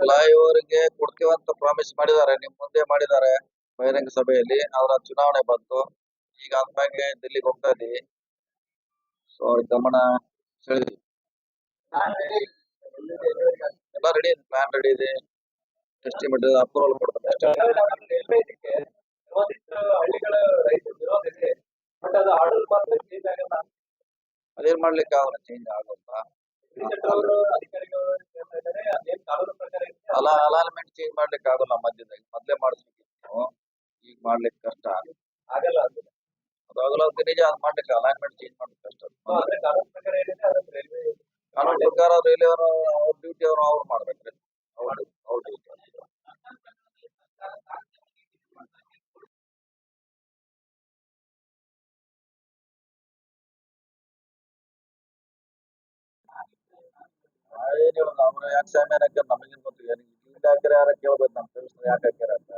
ಫ್ಲೈಓವರ್ಗೆ ಕೊಡ್ತೀವಂತ promise ಮಾಡಿದ್ದಾರೆ, ನಿಮ್ ಮುಂದೆ ಮಾಡಿದ್ದಾರೆ ಬಹಿರಂಗ ಸಭೆಯಲ್ಲಿ. ಅವರ ಚುನಾವಣೆ ಬಂತು. ಈಗ ಆದ್ಮೇಲೆ ದಿಲ್ಲಿಗೆ ಹೋಗ್ತಾ ಇದೀವಿ ಸೊ ಅವ್ರ ಗಮನ ಸೆಳೆದ್ವಿ ಎಲ್ಲ ರೆಡಿ ಇದೆ ಪ್ಲಾನ್ ರೆಡಿ ಇದೆ. ಎಸ್ಟಿಮೇಟ್ ಅಪ್ರೂವಲ್ ಕೊಡ್ತಾರೆ. ಆಗಲ್ಲ ಅದೇನ್ ಮಾಡ್ಲಿಕ್ಕೆ ಆಗಲ್ಲ ಚೇಂಜ್ ಆಗುತ್ತಾ ಅಲ ಅಲೈನ್ಮೆಂಟ್ ಚೇಂಜ್ ಮಾಡ್ಲಿಕ್ಕೆ ಆಗಲ್ಲ ಮಧ್ಯದಾಗ ಮೊದ್ಲೇ ಮಾಡಿಸ್ಬೇಕಿತ್ತು ಈಗ ಮಾಡ್ಲಿಕ್ಕೆ ಕಷ್ಟ ಆಗಲ್ಲ ಅದು ಆಗಲ್ಲ ಅದು ನಿಜ ಅದ್ ಮಾಡ್ಲಿಕ್ಕೆ ಅಲೈನ್ಮೆಂಟ್ ಚೇಂಜ್ ಮಾಡ್ಲಿಕ್ಕೆ ಕಷ್ಟ ಕಾನೂನು ಪ್ರಕಾರ ರೈಲ್ವೆ ಅವ್ರ ಡ್ಯೂಟಿ ಅವ್ರು ಅವ್ರು ಮಾಡ್ಬೇಕ್ರಿ ಏನಿಲ್ಲ ಅವ್ರು ಯಾಕೆ ಸ್ಯಾಮ್ಯಾನ್ ಹಾಕ್ಯಾರ ನಮಗೇನ್ ಗೊತ್ತಿಲ್ಲ. ಹಿಂಗ್ ಹಾಕ್ಯಾರ, ಯಾರ ಕೇಳ್ಬೇಕು ನಮ್ಮ ಫ್ರೆಂಡ್ಸ್ ಯಾಕೆ ಹಾಕ್ಯಾರ ಅಂತ.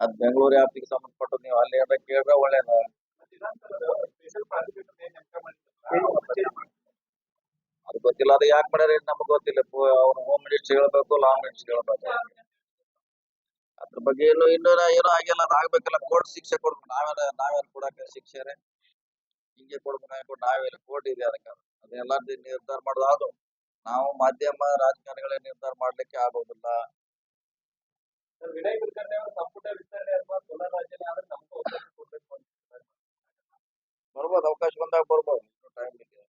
ಅದ್ ಬೆಂಗಳೂರು ವ್ಯಾಪ್ತಿಗೆ ಸಂಬಂಧಪಟ್ಟು ನೀವು ಅಲ್ಲಿ ಏನಾರ ಕೇಳಿದ್ರೆ ಒಳ್ಳೇದ. ಅದು ಗೊತ್ತಿಲ್ಲ. ಅದು ಯಾಕೆ ಮಾಡ್ಯಾರ ನಮಗ್ ಗೊತ್ತಿಲ್ಲ. ಅವ್ನು ಹೋಮ್ ಮಿನಿಸ್ಟರ್ ಹೇಳ್ಬೇಕು ಲಾಂಗ್ ಮಿನಿಸ್ಟರ್ ಹೇಳ್ಬೇಕು. ಅದ್ರ ಬಗ್ಗೆ ಏನು, ಇನ್ನೂ ಏನೋ ಆಗಿಲ್ಲ. ಅದು ಆಗ್ಬೇಕಲ್ಲ. ಕೋರ್ಟ್ ಶಿಕ್ಷೆ ಕೊಡ್ಬೇಕು. ನಾವೆಲ್ಲ ನಾವೇನ್ ಕೊಡಕ್ಕೆ ಶಿಕ್ಷೆ ಹಿಂಗೆ ಕೊಡ್ಬೇಕು ನಾವೆಲ್ಲ ಕೋರ್ಟ್ ಇದೆ ಅದಕ್ಕೆ. ಅದನ್ನೆಲ್ಲ ನಿರ್ಧಾರ ಮಾಡೋದು ಅದು ನಾವು ಮಾಧ್ಯಮ ರಾಜಕಾರಣಿಗಳ ನಿರ್ಧಾರ ಮಾಡ್ಲಿಕ್ಕೆ ಆಗೋದಿಲ್ಲ. ಬರ್ಬೋದು ಅವಕಾಶ ಬಂದಾಗ ಬರ್ಬೋದು. ಇನ್ನೂ ಟೈಮ್ ಇದೆ.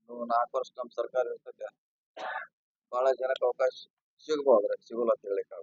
ಇನ್ನು ನಾಲ್ಕು ವರ್ಷ ನಮ್ ಸರ್ಕಾರ ಇರ್ತದೆ. ಬಹಳ ಜನಕ್ಕೆ ಅವಕಾಶ ಸಿಗ್ಬೋದು ಸಿಗಲ್ಲ ಅಂತ ಹೇಳಿಕ್ಕೆ